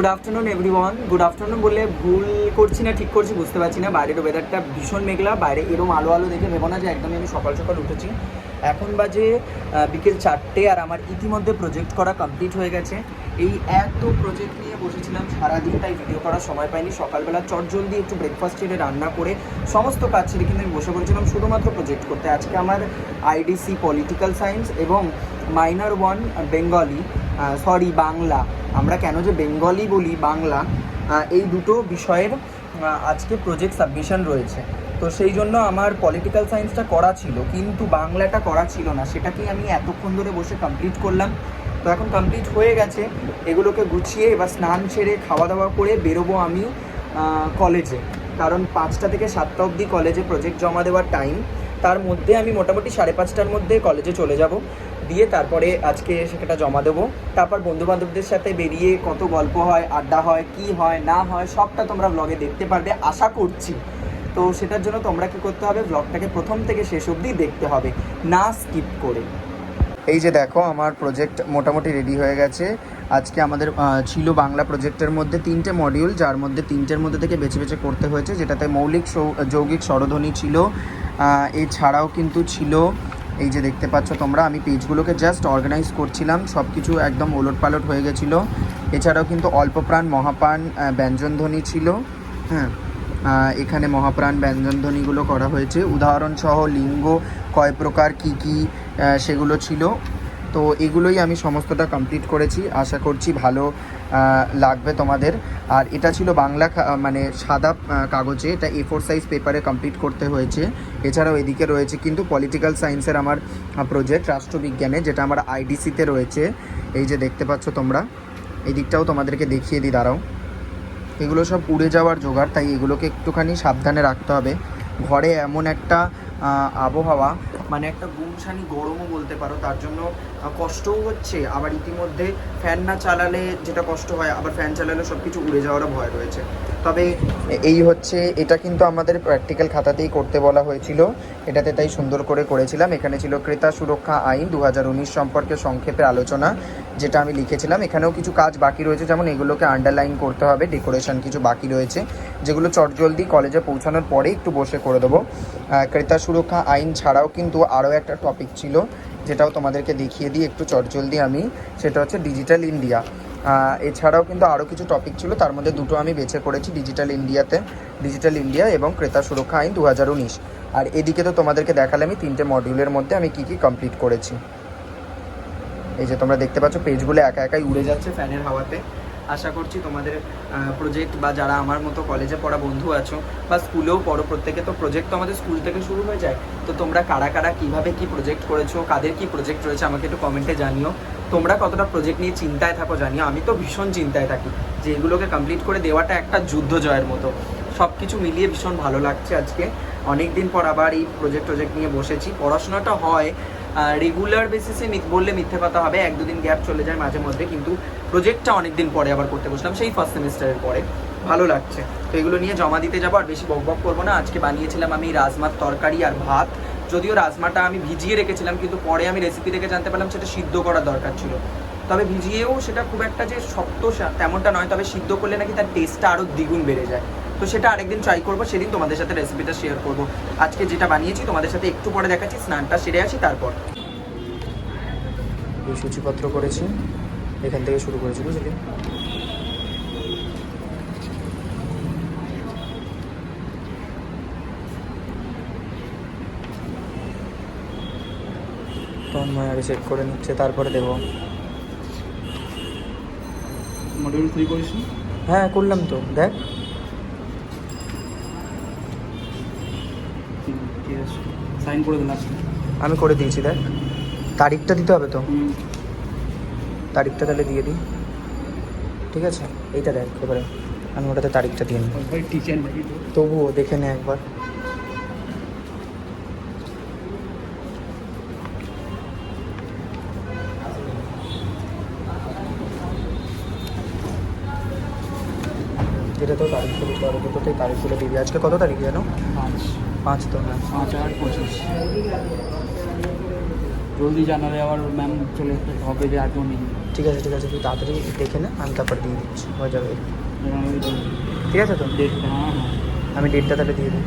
Good afternoon everyone good afternoon বললে ভুল করছি না, ঠিক করছি, বুঝতে পারছি না। বাইরের ওয়েদারটা ভীষণ মেঘলা, বাইরে এরম আলো আলো দেখে ভেবো না যে একদমই আমি সকাল সকাল উঠেছি। এখন বাজে বিকেল চারটে আর আমার ইতিমধ্যে প্রজেক্ট করা কমপ্লিট হয়ে গেছে। এই এত প্রজেক্ট নিয়ে বসেছিলাম, সারাদিন তাই ভিডিও করার সময় পাইনি। সকালবেলা চটজলদি একটু ব্রেকফাস্ট ছেড়ে রান্না করে সমস্ত কাজ ছেড়ে কিন্তু আমি বসে পড়েছিলাম শুধুমাত্র প্রজেক্ট করতে। আজকে আমার আইডিসি পলিটিক্যাল সায়েন্স এবং minor one Bengali sorry Bangla. আমরা কেন যে বেঙ্গলি বলি বাংলা এই দুটো বিষয়ের আজকে প্রজেক্ট সাবমিশন রয়েছে। তো সেই জন্য আমার পলিটিক্যাল সায়েন্সটা করা ছিল, কিন্তু বাংলাটা করা ছিল না। সেটাকেই আমি এতক্ষণ ধরে বসে কমপ্লিট করলাম। তো এখন কমপ্লিট হয়ে গেছে। এগুলোকে গুছিয়ে এবার স্নান সেরে খাওয়া দাওয়া করে বেরোবো আমি কলেজে কারণ পাঁচটা থেকে সাতটা অবধি কলেজে প্রজেক্ট জমা দেওয়ার টাইম তার মধ্যে আমি মোটামুটি সাড়ে পাঁচটার মধ্যে কলেজে চলে যাব। দিয়ে তারপরে আজকে সেটা জমা দেবো। তারপর বন্ধু বান্ধবদের সাথে বেরিয়ে কত গল্প হয়, আড্ডা হয়, কি হয়, না হয়, সবটা তোমরা ব্লগে দেখতে পারবে, আশা করছি। তো সেটার জন্য তোমরা কি করতে হবে ব্লগটাকে প্রথম থেকে শেষ অবধি দেখতে হবে, না স্কিপ করে। এই যে দেখো, আমার প্রজেক্ট মোটামুটি রেডি হয়ে গেছে। আজকে আমাদের ছিল বাংলা প্রজেক্টের মধ্যে তিনটে মডিউল যার মধ্যে তিনটের মধ্যে থেকে বেছে বেছে করতে হয়েছে, যেটাতে মৌলিক যৌগিক স্বরধ্বনি ছিল। এছাড়াও কিন্তু ছিল এই যে দেখতে পাচ্ছ তোমরা, আমি পেজগুলোকে জাস্ট অর্গানাইজ করছিলাম সব কিছু একদম ওলট পালট হয়ে গেছিল। এছাড়াও কিন্তু অল্পপ্রাণ মহাপ্রাণ ব্যঞ্জনধ্বনি ছিল হ্যাঁ এখানে মহাপ্রাণ ব্যঞ্জনধ্বনিগুলো করা হয়েছে। উদাহরণসহ লিঙ্গ, কয় প্রকার, কী কী সেগুলো ছিল। তো এগুলোই আমি সমস্তটা কমপ্লিট করেছি। আশা করছি ভালো লাগবে তোমাদের। আর এটা ছিল বাংলা মানে সাদা কাগজে। এটা এ ফোর সাইজ পেপারে কমপ্লিট করতে হয়েছে। এছাড়াও এদিকে রয়েছে কিন্তু পলিটিক্যাল সায়েন্সের আমার প্রজেক্ট রাষ্ট্রবিজ্ঞানে, যেটা আমার আইডিসিতে রয়েছে। এই যে দেখতে পাচ্ছ তোমরা। এই দিকটাও তোমাদেরকে দেখিয়ে দিই, দাঁড়াও। এগুলো সব উড়ে যাওয়ার জোগাড়, তাই এগুলোকে একটুখানি সাবধানে রাখতে হবে। ঘরে এমন একটা আবহাওয়া মানে একটা গুমসানি গরমও বলতে পারো, তার জন্য কষ্টও হচ্ছে। আবার ইতিমধ্যে ফ্যান না চালালে যেটা কষ্ট হয়, আবার ফ্যান চালালে সব কিছু উড়ে যাওয়ারও ভয় রয়েছে। তবে এই হচ্ছে, এটা কিন্তু আমাদের প্র্যাকটিক্যাল খাতাতেই করতে বলা হয়েছিল। এটাতে তাই সুন্দর করে করেছিলাম। এখানে ছিল ক্রেতা সুরক্ষা আইন দু হাজার উনিশ সম্পর্কে সংক্ষেপে আলোচনা। যেটা আমি লিখেছিলাম, এখানেও কিছু কাজ বাকি রয়েছে, যেমন এগুলোকে আন্ডারলাইন করতে হবে ডেকোরেশন কিছু বাকি রয়েছে, যেগুলো চটজলদি কলেজে পৌঁছানোর পরে একটু বসে করে দেবো। ক্রেতা সুরক্ষা আইন ছাড়াও কিন্তু আরও একটা টপিক ছিল, যেটাও তোমাদেরকে দেখিয়ে দিই একটু চটজলদি আমি, সেটা হচ্ছে ডিজিটাল ইন্ডিয়া এছাড়াও কিন্তু আরও কিছু টপিক ছিল, তার মধ্যে দুটো আমি বেছে করেছি ডিজিটাল ইন্ডিয়াতে ডিজিটাল ইন্ডিয়া এবং ক্রেতা সুরক্ষা আইন দু হাজার উনিশ। আর এদিকে তো তোমাদেরকে দেখালে আমি তিনটে মডিউলের মধ্যে আমি কী কী কমপ্লিট করেছি। এই যে তোমরা দেখতে পাচ্ছ পেজগুলো একা একাই উড়ে যাচ্ছে ফ্যানের হাওয়াতে। আশা করছি তোমাদের প্রজেক্ট বা যারা আমার মতো কলেজে পড়া বন্ধু আছো বা স্কুলেও পড়ো, প্রত্যেকে তো প্রজেক্ট তো আমাদের স্কুল থেকে শুরু হয়ে যায়। তো তোমরা কারা কারা, কীভাবে কী প্রজেক্ট করেছ, কাদের কী প্রজেক্ট রয়েছে আমাকে একটু কমেন্টে জানিও। তোমরা কতটা প্রজেক্ট নিয়ে চিন্তায় থাকো জানিও। আমি তো ভীষণ চিন্তায় থাকি যে এগুলোকে কমপ্লিট করে দেওয়াটা একটা যুদ্ধ জয়ের মতো। সব কিছু মিলিয়ে ভীষণ ভালো লাগছে আজকে। অনেক দিন পর আবার এই প্রজেক্ট প্রজেক্ট নিয়ে বসেছি। পড়াশোনাটা হয় রেগুলার বেসিসে বললে মিথ্যে কথা হবে, এক দুদিন গ্যাপ চলে যায় মাঝে মধ্যে, কিন্তু প্রজেক্টটা অনেক দিন পরে আবার করতে বসলাম, সেই ফার্স্ট সেমিস্টারের পরে। ভালো লাগছে। তো এগুলো নিয়ে জমা দিতে যাব, আর বেশি বক বক করব না। আজকে বানিয়েছিলাম আমি রাজমার তরকারি আর ভাত। যদিও রাজমাটা আমি ভিজিয়ে রেখেছিলাম, কিন্তু পরে আমি রেসিপি দেখে জানতে পারলাম সেটা সিদ্ধ করা দরকার ছিল। তবে ভিজিয়েও সেটা খুব একটা যে শক্ত তেমনটা নয়, তবে সিদ্ধ করলে নাকি তার টেস্টটা আরও দ্বিগুণ বেড়ে যায়। তো সেটা আরেকদিন ট্রাই করব সেদিন তোমাদের সাথে রেসিপিটা শেয়ার করব। আজকে যেটা বানিয়েছি তোমাদের সাথে একটু পরে দেখাচ্ছি স্নানটা সেরে আসি তারপর। সূচিপত্র করেছি এখান থেকে শুরু করেছি বুঝলি? তন্ময় আগে চেক করে নিচ্ছে তারপরে দেবো। মডিউল থ্রি করিস হ্যাঁ করলাম তো দেখ। ঠিক আছে সাইন করে দিন আসলে আমি করে দিয়েছি দেখ। তারিখটা দিতে হবে তো? তারিখটা তাহলে দিয়ে দিই। ঠিক আছে? এইটা দেখ এবারে। আমি ওটাতে তারিখটা দিয়ে নিই। তবুও দেখে নে একবার। এটা তো তারিখটা দিতে হবে তারিখ তারিখগুলো দিবি। আজকে কত তারিখ জানো পাঁচ। পাঁচ তো হ্যাঁ পাঁচ আট পঁচিশ। জলদি জানালে আবার ম্যাম চলে আসতে হবে যে আজও নেই। ঠিক আছে ঠিক আছে তুই তাড়াতাড়ি দেখে না আমি তারপর দিয়ে দিচ্ছি। হয়ে যাবে। এখানে ঠিক আছে তো? ডেটটা হ্যাঁ হ্যাঁ। আমি ডেটটা তাহলে দিয়ে দিই।